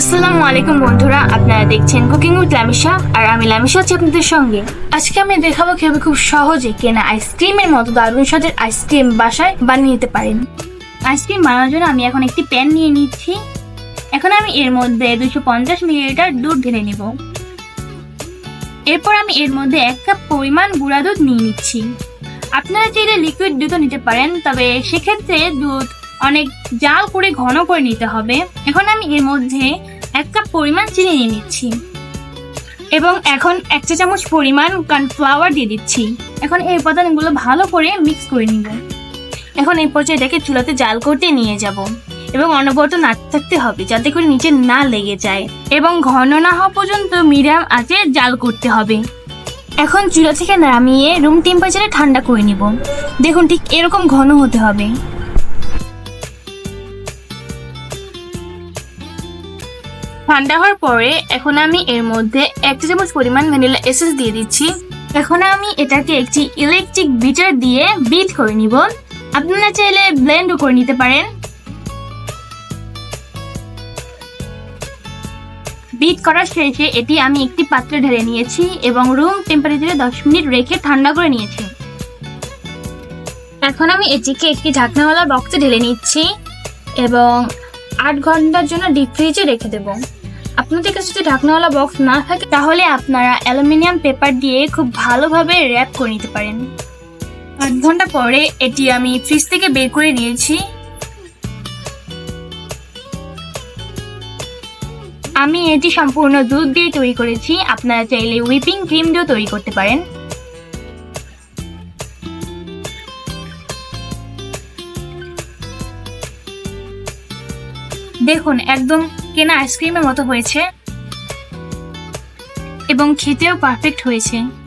আসসালামু আলাইকুম বন্ধুরা, আপনারা দেখছেন কুকিং উইথ লামিশা আর আমি লামিশা আছি আপনাদের সঙ্গে। আজকে আমি দেখাবো কীভাবে খুব সহজে কেনা আইসক্রিমের মতো দারুণ স্বাদের আইসক্রিম বাসায় বানিয়ে নিতে পারেন। আইসক্রিম বানানোর জন্য আমি এখন একটি প্যান নিয়ে নিচ্ছি। এখন আমি এর মধ্যে দুশো পঞ্চাশ মিলিলিটার দুধ ঢেলে নেব। এরপর আমি এর মধ্যে এক কাপ পরিমাণ গুঁড়া দুধ নিয়ে নিচ্ছি। আপনারা চাইলে লিকুইড দুধও নিতে পারেন, তবে সেক্ষেত্রে দুধ অনেক জাল করে ঘন করে নিতে হবে। এখন আমি এর মধ্যে এক কাপ পরিমাণ চিনি নিয়ে নিচ্ছি। এবং এখন এক চা চামচ পরিমাণ কর্নফ্লাওয়ার দিয়ে দিচ্ছি। এখন এই উপাদানগুলো ভালো করে মিক্স করে নিব। এখন এই পর্যায়ে এটাকে চুলাতে জাল করতে নিয়ে যাব। এবং অনবরত নাড়তে থাকতে হবে যাতে করে নিচে না লেগে যায়। এবং ঘন না হওয়া পর্যন্ত মিডিয়াম আঁচে জাল করতে হবে। এখন চুলা থেকে নামিয়ে রুম টেম্পারেচারে ঠান্ডা করে নিব। দেখুন ঠিক এরকম ঘন হতে হবে। ঠান্ডা হওয়ার পরে এখন আমি এর মধ্যে এক চামচ পরিমাণ ভ্যানিলা এসেন্স দিয়ে দিচ্ছি। এখন আমি এটাকে একটি ইলেকট্রিক বিটার দিয়ে বিট করে নিব। আপনারা চাইলে ব্লেন্ডও করে নিতে পারেন। বিট করার শেষে এটি আমি একটি পাত্রে ঢেলে নিয়েছি এবং রুম টেম্পারেচারে দশ মিনিট রেখে ঠান্ডা করে নিয়েছি। এখন আমি এটিকে একটি ঢাকনাওয়ালা বক্সে ঢেলে নিচ্ছি এবং আট ঘণ্টার জন্য ডিপ ফ্রিজে রেখে দেব। আপনাদের কাছে যদি ঢাকনাওয়ালা বক্স না থাকে, তাহলে আপনারা অ্যালুমিনিয়াম পেপার দিয়ে খুব ভালোভাবে র্যাপ করে নিতে পারেন। আধ ঘণ্টা পরে এটি আমি ফ্রিজ থেকে বের করে নিয়েছি। আমি এটি সম্পূর্ণ দুধ দিয়ে তৈরি করেছি। আপনারা চাইলে হুইপিং ক্রিম দিয়েও তৈরি করতে পারেন। দেখুন একদম কেনা আইসক্রিমের মতো হয়েছে। এবং খেতেও পারফেক্ট হয়েছে।